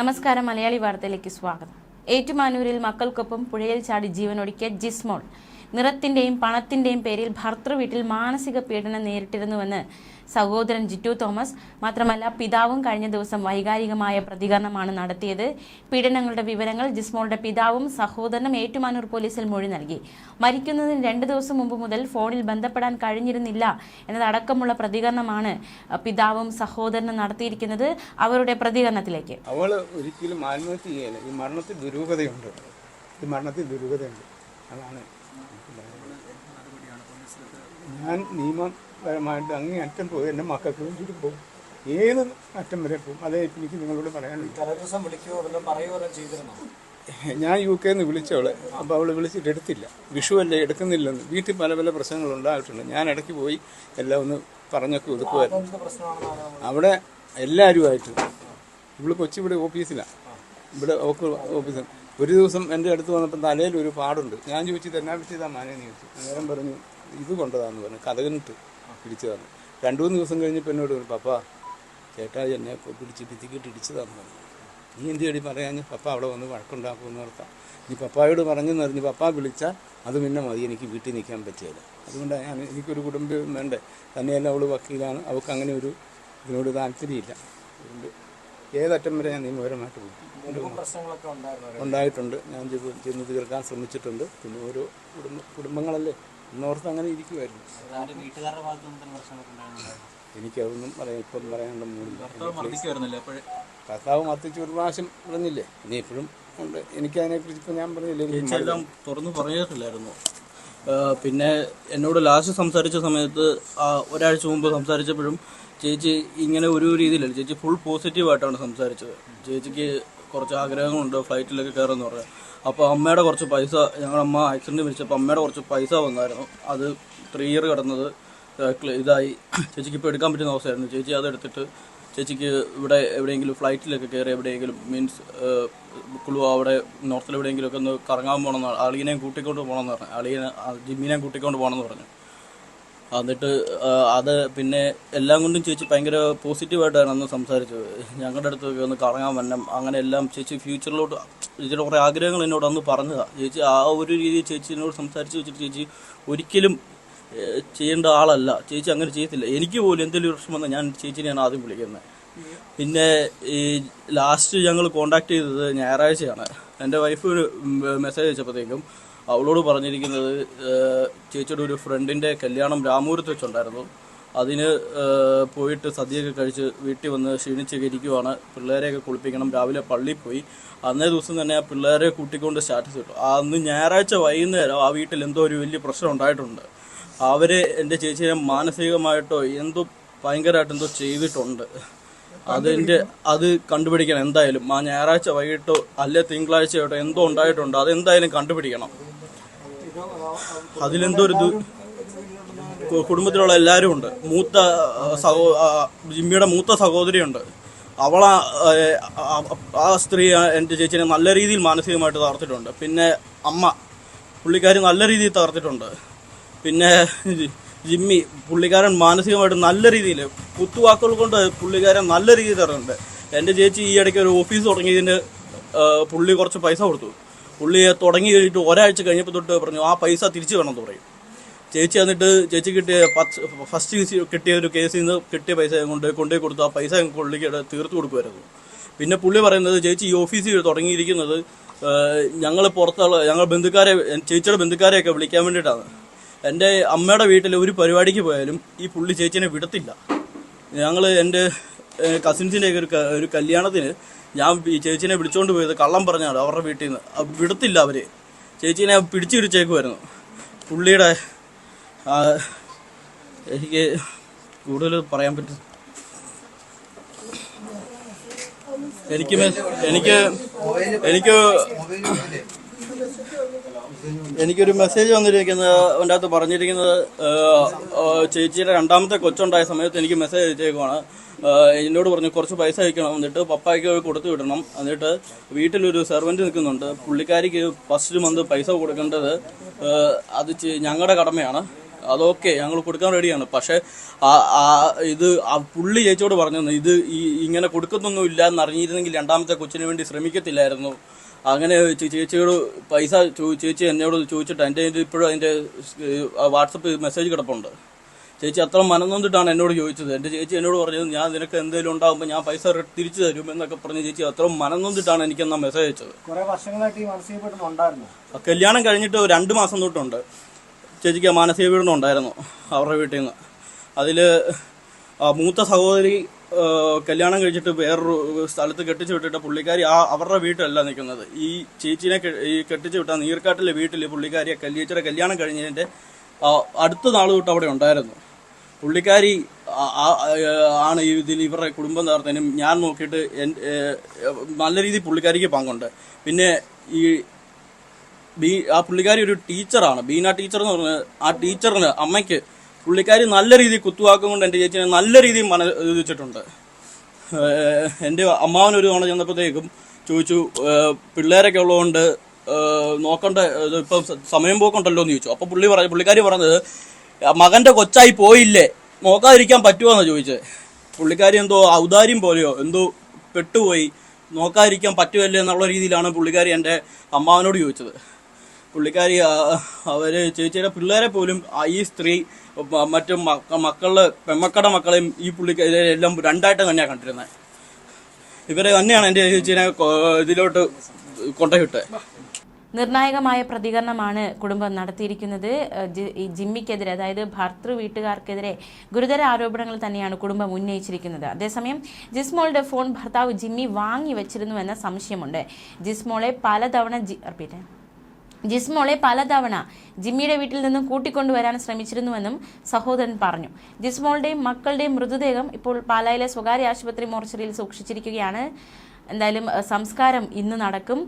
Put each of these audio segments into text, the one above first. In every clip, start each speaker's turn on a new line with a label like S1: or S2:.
S1: നമസ്കാരം മലയാളി വാർത്തയിലേക്ക് സ്വാഗതം. ഏറ്റുമാനൂരിൽ മക്കൾക്കൊപ്പം പുഴയിൽ ചാടി ജീവനൊടുക്കിയ ജിസ്മോൾ. നിറത്തിന്റെയും പണത്തിന്റെയും പേരിൽ ഭർത്തൃ വീട്ടിൽ മാനസിക പീഡനം നേരിട്ടിരുന്നുവെന്ന് സഹോദരൻ ജിറ്റു തോമസ്. മാത്രമല്ല പിതാവും കഴിഞ്ഞ ദിവസം വൈകാരികമായ പ്രതികരണമാണ് നടത്തിയത്. പീഡനങ്ങളുടെ വിവരങ്ങൾ ജിസ്മോളുടെ പിതാവും സഹോദരനും ഏറ്റുമാനൂർ പോലീസിൽ മൊഴി നൽകി. മരിക്കുന്നതിന് രണ്ട് ദിവസം മുമ്പ് മുതൽ ഫോണിൽ ബന്ധപ്പെടാൻ കഴിഞ്ഞിരുന്നില്ല എന്നതടക്കമുള്ള പ്രതികരണമാണ് പിതാവും സഹോദരനും നടത്തിയിരിക്കുന്നത്. അവരുടെ പ്രതികരണത്തിലേക്ക്.
S2: അവൾ ഒരിക്കലും ആത്മഹത്യ ചെയ്യല. ഈ മരണത്തിൽ ദുരൂഹതയുണ്ട്. ഈ മരണത്തിൽ ദുരൂഹതയുണ്ട്. അതാണ്. ഞാൻ നിയമപരമായിട്ട് അങ്ങേ അറ്റം പോയി എന്റെ മക്കൾക്ക് വേണ്ടിയിട്ട് പോകും. ഏത് അറ്റം വരെ പോകും? അതേ എനിക്ക് നിങ്ങളോട്
S3: വല്ലതും
S2: ഞാൻ യു കെയിൽ നിന്ന് വിളിച്ചവളെ അപ്പോൾ അവൾ വിളിച്ചിട്ട് എടുത്തില്ല. വിഷുവല്ലേ എടുക്കുന്നില്ലെന്ന്. വീട്ടിൽ പല പല പ്രശ്നങ്ങൾ ഉണ്ടായിട്ടുണ്ട്. ഞാൻ ഇടയ്ക്ക് പോയി എല്ലാം ഒന്ന് പറഞ്ഞൊക്കെ ഒതുക്കുമായിരുന്നു അവിടെ എല്ലാവരുമായിട്ട്. ഇവൾ കൊച്ചി ഇവിടെ ഓഫീസിലാണ് ഇവിടെ ഓക്ക് ഓഫീസിൽ ഒരു ദിവസം എന്റെ അടുത്ത് വന്നപ്പോൾ തലയിൽ ഒരു പാടുണ്ട്. ഞാൻ ചോദിച്ചത് എന്നാ പറ്റിയതാ മാനേന്ന് ചോദിച്ചു. അന്നേരം പറഞ്ഞു ഇത് കൊണ്ടതാന്ന് പറഞ്ഞു. കഥകനിട്ട് പിടിച്ചതാണ്. രണ്ടു മൂന്ന് ദിവസം കഴിഞ്ഞപ്പോൾ എന്നോട് പറഞ്ഞു പപ്പ ചേട്ടാ എന്നെ പിടിച്ച് ഭിത്തിക്കിട്ട് ഇടിച്ചതാന്ന് പറഞ്ഞു. നീ എന്ത് ചെടി പറയാഞ്ഞ് പപ്പ അവിടെ വന്ന് വഴക്കുണ്ടാക്കുമെന്ന് ഓർത്താം നീ പപ്പായോട് പറഞ്ഞെന്ന് അറിഞ്ഞ് പപ്പ വിളിച്ചാൽ അത് പിന്നെ മതി എനിക്ക് വീട്ടിൽ നിൽക്കാൻ പറ്റിയത് അതുകൊണ്ട് ഞാൻ എനിക്കൊരു കുടുംബം വേണ്ടേ. തന്നെയല്ല അവൾ വക്കീലാണ്. അവൾക്ക് അങ്ങനെ ഒരു ഇതിനോട് താല്പര്യമില്ല. അതുകൊണ്ട് ഏതറ്റം വരെ ഞാൻ നിയമപരമായിട്ട് പോകും ഉണ്ടായിട്ടുണ്ട്. ഞാൻ ചെന്ന് തീർക്കാൻ ശ്രമിച്ചിട്ടുണ്ട്. പിന്നെ ഓരോ കുടുംബ കുടുംബങ്ങളല്ലേ? ഇന്നോർത്ത് അങ്ങനെ ഇരിക്കുമായിരുന്നു എനിക്കതൊന്നും പറയാം ഇപ്പം പറയാനുള്ള മൂടില്ല. കർത്താവ് മത്തിച്ച് ഒരു പ്രാവശ്യം പറഞ്ഞില്ലേ? ഇനി ഇപ്പോഴും ഉണ്ട്. എനിക്കതിനെക്കുറിച്ച് ഇപ്പം ഞാൻ പറഞ്ഞില്ല.
S4: ചേച്ചിയെല്ലാം തുറന്നു പറഞ്ഞിട്ടില്ലായിരുന്നു. പിന്നെ എന്നോട് ലാസ്റ്റ് സംസാരിച്ച സമയത്ത് ആ, ഒരാഴ്ച മുമ്പ് സംസാരിച്ചപ്പോഴും ചേച്ചി ഇങ്ങനെ ഒരു രീതിയിലല്ല ചേച്ചി ഫുൾ പോസിറ്റീവായിട്ടാണ് സംസാരിച്ചത്. ചേച്ചിക്ക് കുറച്ച് ആഗ്രഹങ്ങളുണ്ട് ഫ്ലൈറ്റിലൊക്കെ കയറുമെന്ന് പറഞ്ഞു. അപ്പോൾ അമ്മയുടെ കുറച്ച് പൈസ ഞങ്ങളമ്മ ആക്സിഡന്റ് വിളിച്ചപ്പോൾ അമ്മയുടെ കുറച്ച് പൈസ വന്നായിരുന്നു. അത് ത്രീ ഇയർ കിടന്നത് ഇതായി. ചേച്ചിക്ക് ഇപ്പോൾ എടുക്കാൻ പറ്റുന്ന അവസ്ഥയായിരുന്നു. ചേച്ചി അതെടുത്തിട്ട് ചേച്ചിക്ക് ഇവിടെ എവിടെയെങ്കിലും ഫ്ലൈറ്റിലൊക്കെ കയറി എവിടെയെങ്കിലും മീൻസ് കുളു അവിടെ നോർത്തിൽ എവിടെയെങ്കിലും ഒക്കെ ഒന്ന് കറങ്ങാൻ പോകണമെന്ന് അളിയനെയും കൂട്ടിക്കൊണ്ട് പോകണമെന്ന് പറഞ്ഞു. അളിയനെ ജിമ്മിനെയും കൂട്ടിക്കൊണ്ട് പോകണമെന്ന് പറഞ്ഞു. എന്നിട്ട് അത് പിന്നെ എല്ലാം കൊണ്ടും ചേച്ചി ഭയങ്കര പോസിറ്റീവായിട്ടാണ് അന്ന് സംസാരിച്ചത്. ഞങ്ങളുടെ അടുത്തൊക്കെ ഒന്ന് കറങ്ങാൻ വരണം അങ്ങനെ എല്ലാം ചേച്ചി ഫ്യൂച്ചറിലോട്ട് ചേച്ചിയുടെ കുറേ ആഗ്രഹങ്ങൾ എന്നോട് അന്ന് പറഞ്ഞതാണ് ചേച്ചി ആ ഒരു രീതിയിൽ ചേച്ചി എന്നോട് സംസാരിച്ച് വെച്ചിട്ട് ചേച്ചി ഒരിക്കലും ചെയ്യേണ്ട ആളല്ല. ചേച്ചി അങ്ങനെ ചെയ്യത്തില്ല. എനിക്ക് പോലും എന്തെങ്കിലും പ്രശ്നം വന്നാൽ ഞാൻ ചേച്ചിനെയാണ് ആദ്യം വിളിക്കുന്നത്. പിന്നെ ഈ ലാസ്റ്റ് ഞങ്ങൾ കോണ്ടാക്ട് ചെയ്തത് ഞായറാഴ്ചയാണ്. എന്റെ വൈഫ് മെസ്സേജ് അയച്ചപ്പോഴത്തേക്കും അവളോട് പറഞ്ഞിരിക്കുന്നത് ചേച്ചിയുടെ ഒരു ഫ്രണ്ടിന്റെ കല്യാണം രാമൂരത്ത് വെച്ചുണ്ടായിരുന്നു. അതിന് പോയിട്ട് സദ്യയൊക്കെ കഴിച്ച് വീട്ടിൽ വന്ന് ക്ഷീണിച്ചൊക്കെ ഇരിക്കുവാണ്. പിള്ളേരെയൊക്കെ കുളിപ്പിക്കണം. രാവിലെ പള്ളിയിൽ പോയി. അന്നേ ദിവസം തന്നെ ആ പിള്ളേരെ കൂട്ടിക്കൊണ്ട് സ്റ്റാറ്റസ് ഇട്ടു. അന്ന് ഞായറാഴ്ച വൈകുന്നേരം ആ വീട്ടിൽ എന്തോ ഒരു വലിയ പ്രശ്നം ഉണ്ടായിട്ടുണ്ട്. അവർ എന്റെ ചേച്ചിയെ മാനസികമായിട്ടോ എന്തോ ഭയങ്കരമായിട്ട് എന്തോ ചെയ്തിട്ടുണ്ട്. അതിന്റെ അത് കണ്ടുപിടിക്കണം എന്തായാലും. ആ ഞായറാഴ്ച വൈകിട്ടോ അല്ലെ തിങ്കളാഴ്ചയോട്ടോ എന്തോ ഉണ്ടായിട്ടുണ്ട്. അതെന്തായാലും കണ്ടുപിടിക്കണം. അതിലെന്തോ ഒരു കുടുംബത്തിലുള്ള എല്ലാവരും ഉണ്ട്. മൂത്ത സഹോ ജിമ്മിയുടെ മൂത്ത സഹോദരിയുണ്ട്. അവളാ ആ, സ്ത്രീ എന്റെ ചേച്ചിനെ നല്ല രീതിയിൽ മാനസികമായിട്ട് തകർത്തിട്ടുണ്ട്. പിന്നെ അമ്മ പുള്ളിക്കാരി നല്ല രീതിയിൽ തകർത്തിട്ടുണ്ട്. പിന്നെ ജിമ്മി പുള്ളിക്കാരൻ മാനസികമായിട്ട് നല്ല രീതിയിൽ കുത്തുവാക്കുകൾ കൊണ്ട് പുള്ളിക്കാരൻ നല്ല രീതിയിൽ തകർന്നിട്ടുണ്ട് എന്റെ ചേച്ചി ഈ ഇടയ്ക്ക് ഒരു ഓഫീസ് തുടങ്ങിയതിന് പുള്ളി കുറച്ച് പൈസ കൊടുത്തു. പുള്ളി തുടങ്ങി കഴിഞ്ഞിട്ട് ഒരാഴ്ച കഴിഞ്ഞപ്പോൾ തൊട്ട് പറഞ്ഞു ആ പൈസ തിരിച്ചു വേണം എന്ന് പറയും. ചേച്ചി എന്നിട്ട് ചേച്ചി കിട്ടിയ ഫസ്റ്റ് കിട്ടിയ ഒരു കേസിൽ നിന്ന് കിട്ടിയ പൈസ കൊണ്ട് കൊണ്ടുപോയി കൊടുത്തു. ആ പൈസ പുള്ളിക്ക് തീർത്ത് കൊടുക്കുമായിരുന്നു. പിന്നെ പുള്ളി പറയുന്നത് ചേച്ചി ഈ ഓഫീസിൽ തുടങ്ങിയിരിക്കുന്നത് ഞങ്ങൾ പുറത്തുള്ള ഞങ്ങൾ ബന്ധുക്കാരെ ചേച്ചിയുടെ ബന്ധുക്കാരെയൊക്കെ വിളിക്കാൻ വേണ്ടിയിട്ടാണ്. എന്റെ അമ്മയുടെ വീട്ടിൽ ഒരു പരിപാടിക്ക് പോയാലും ഈ പുള്ളി ചേച്ചിനെ വിടത്തില്ല. ഞങ്ങൾ എന്റെ കസിൻസിന്റെയൊക്കെ ഒരു ഒരു കല്യാണത്തിന് ഞാൻ ചേച്ചീനെ വിളിച്ചോണ്ട് പോയത് കള്ളം പറഞ്ഞാണ് അവരുടെ വീട്ടിൽ നിന്ന്. വിടത്തില്ല അവർ. ചേച്ചീനെ പിടിച്ചിടിച്ചേക്കുമായിരുന്നു പുള്ളിയുടെ ആ, എനിക്ക് കൂടുതൽ പറയാൻ പറ്റും. എനിക്ക് എനിക്ക് എനിക്ക് എനിക്കൊരു മെസ്സേജ് വന്നിരിക്കുന്നത് അതിന്റെ അകത്ത് പറഞ്ഞിരിക്കുന്നത് ചേച്ചിയുടെ രണ്ടാമത്തെ കൊച്ചുണ്ടായ സമയത്ത് എനിക്ക് മെസ്സേജ് അയച്ചേക്കുവാണ്. എന്നോട് പറഞ്ഞു കുറച്ച് പൈസ അയക്കണം. എന്നിട്ട് പപ്പായ്ക്ക് കൊടുത്തു വിടണം. എന്നിട്ട് വീട്ടിലൊരു സെർവന്റ് നിൽക്കുന്നുണ്ട്. പുള്ളിക്കാരിക്ക് ഫസ്റ്റ് മന്ത് പൈസ കൊടുക്കേണ്ടത് അത് ഞങ്ങളുടെ കടമയാണ്. അതൊക്കെ ഞങ്ങൾ കൊടുക്കാൻ റെഡിയാണ് പക്ഷേ ഇത് പുള്ളി ചേച്ചിയോട് പറഞ്ഞു ഇത് ഈ ഇങ്ങനെ കൊടുക്കുന്നൊന്നും ഇല്ല എന്ന് അറിഞ്ഞിരുന്നെങ്കിൽ രണ്ടാമത്തെ കൊച്ചിന് വേണ്ടി ശ്രമിക്കത്തില്ലായിരുന്നു. അങ്ങനെ ചേച്ചിയോട് പൈസ ചേച്ചി എന്നോട് ചോദിച്ചിട്ട് എന്റെ ഇപ്പോഴും അതിന്റെ വാട്സപ്പ് മെസ്സേജ് കിടപ്പുണ്ട്. ചേച്ചി അത്ര മനംനൊന്നിട്ടാണ് എന്നോട് ചോദിച്ചത്. എന്റെ ചേച്ചി എന്നോട് പറഞ്ഞത് ഞാൻ നിനക്ക് എന്തെങ്കിലും ഉണ്ടാകുമ്പോൾ ഞാൻ പൈസ തിരിച്ചു തരും എന്നൊക്കെ പറഞ്ഞ് ചേച്ചി അത്ര മനംന്നിട്ടാണ് എനിക്ക് എന്നാ മെസ്സേജ് അയച്ചത്.
S3: കുറെ വർഷങ്ങളായിട്ട് ഈ മാനസിക പീഡനം ഉണ്ടായിരുന്നു
S4: കല്യാണം കഴിഞ്ഞിട്ട് രണ്ട് മാസം തൊട്ടുണ്ട്. ചേച്ചിക്ക് മാനസിക പീഡനം ഉണ്ടായിരുന്നു അവരുടെ വീട്ടിൽ നിന്ന്. അതിൽ മൂത്ത സഹോദരി കല്യാണം കഴിച്ചിട്ട് വേറൊരു സ്ഥലത്ത് കെട്ടിച്ചു വിട്ടിട്ട് പുള്ളിക്കാരി ആ അവരുടെ വീട്ടിലല്ല നിൽക്കുന്നത്. ഈ ചേച്ചിനെ ഈ കെട്ടിച്ചു വിട്ട നീർക്കാട്ടിലെ വീട്ടിൽ പുള്ളിക്കാരിയെ ചേച്ചിയുടെ കല്യാണം കഴിഞ്ഞതിന്റെ അടുത്ത നാൾ തൊട്ട് അവിടെ ഉണ്ടായിരുന്നു. പുള്ളിക്കാരി ആണ് ഇതിൽ ഇവരുടെ കുടുംബം തകർത്തതിനും ഞാൻ നോക്കിയിട്ട് നല്ല രീതിയിൽ പുള്ളിക്കാരിക്ക് പങ്കുണ്ട്. പിന്നെ ഈ ബി ആ പുള്ളിക്കാരി ഒരു ടീച്ചറാണ്. ബീന ടീച്ചർ എന്ന് പറഞ്ഞ ആ ടീച്ചറിന് അമ്മയ്ക്ക് പുള്ളിക്കാരി നല്ല രീതിയിൽ കുത്തുവാക്കും കൊണ്ട് എന്റെ ചേച്ചിനെ നല്ല രീതിയിൽ മന ഇതിച്ചിട്ടുണ്ട്. എന്റെ അമ്മാവൻ ഒരു തവണ ചെന്നപ്പോഴത്തേക്കും ചോദിച്ചു പിള്ളേരൊക്കെ ഉള്ളതുകൊണ്ട് നോക്കണ്ട ഇപ്പം സമയം പോക്കുണ്ടല്ലോ എന്ന് ചോദിച്ചു. അപ്പോൾ പുള്ളി പറഞ്ഞു പുള്ളിക്കാരി പറഞ്ഞത് "ആ മകന്റെ കൊച്ചായി പോയില്ലേ? നോക്കാതിരിക്കാൻ പറ്റുമോന്നാണ് ചോദിച്ചത് പുള്ളിക്കാരി എന്തോ ഔദാര്യം പോലെയോ എന്തോ പെട്ടുപോയി. നോക്കാതിരിക്കാൻ പറ്റുമല്ലേ എന്നുള്ള രീതിയിലാണ് പുള്ളിക്കാരി എന്റെ അമ്മാവനോട് ചോദിച്ചത്. പുള്ളിക്കാരി അവർ ചേച്ചിയുടെ പിള്ളേരെ പോലും ഈ സ്ത്രീ മറ്റു മക്ക- മക്കളുടെ പെമ്മക്കടെ മക്കളെയും ഈ പുള്ളിക്കാരി എല്ലാം രണ്ടായിട്ട് തന്നെയാണ് കണ്ടിരുന്നത് ഇവരെ തന്നെയാണ് എന്റെ ചേച്ചീനെ ഇതിലോട്ട് കൊണ്ടുപോയിട്ട്
S1: നിർണായകമായ പ്രതികരണമാണ് കുടുംബം നടത്തിയിരിക്കുന്നത്. ജിമ്മിക്കെതിരെ അതായത് ഭർത്തൃ വീട്ടുകാർക്കെതിരെ ഗുരുതര ആരോപണങ്ങൾ തന്നെയാണ് കുടുംബം ഉന്നയിച്ചിരിക്കുന്നത്. അതേസമയം ജിസ്മോളുടെ ഫോൺ ഭർത്താവ് ജിമ്മി വാങ്ങി വെച്ചിരുന്നുവെന്ന സംശയമുണ്ട്. ജിസ്മോളെ പലതവണ ജി ജിസ്മോളെ പലതവണ ജിമ്മിയുടെ വീട്ടിൽ നിന്നും കൂട്ടിക്കൊണ്ടുവരാൻ ശ്രമിച്ചിരുന്നുവെന്നും സഹോദരൻ പറഞ്ഞു. ജിസ്മോളുടെയും മക്കളുടെയും മൃതദേഹം ഇപ്പോൾ പാലായിലെ സ്വകാര്യ ആശുപത്രി മോർച്ചറിയിൽ സൂക്ഷിച്ചിരിക്കുകയാണ്. എന്തായാലും സംസ്കാരം ഇന്ന് നടക്കും.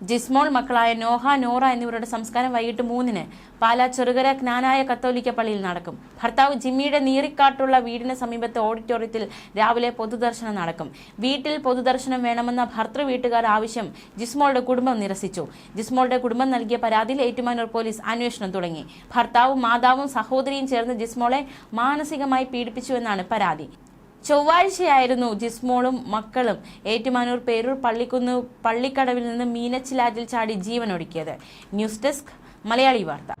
S1: ജിസ്മോൾ മക്കളായ നോഹ നോറ എന്നിവരുടെ സംസ്കാരം വൈകിട്ട് മൂന്നിന് പാലാ ചെറുകര ജ്ഞാനായ കത്തോലിക്ക പള്ളിയിൽ നടക്കും. ഭർത്താവ് ജിമ്മിയുടെ നീറിക്കാട്ടുള്ള വീടിന് സമീപത്തെ ഓഡിറ്റോറിയത്തിൽ രാവിലെ പൊതുദർശനം നടക്കും. വീട്ടിൽ പൊതുദർശനം വേണമെന്ന ഭർത്തൃ വീട്ടുകാർ ആവശ്യം ജിസ്മോളുടെ കുടുംബം നിരസിച്ചു. ജിസ്മോളുടെ കുടുംബം നൽകിയ പരാതിയിൽ ഏറ്റുമാനൂർ പോലീസ് അന്വേഷണം തുടങ്ങി. ഭർത്താവും മാതാവും സഹോദരിയും ചേർന്ന് ജിസ്മോളെ മാനസികമായി പീഡിപ്പിച്ചുവെന്നാണ് പരാതി. ചൊവ്വാഴ്ചയായിരുന്നു ജിസ്മോളും മക്കളും ഏറ്റുമാനൂർ പേരൂർ പള്ളിക്കുന്ന് പള്ളിക്കടവിൽ നിന്ന് മീനച്ചിലാറ്റിൽ ചാടി ജീവനൊടുക്കിയത്. ന്യൂസ് ഡെസ്ക് മലയാളി വാർത്ത.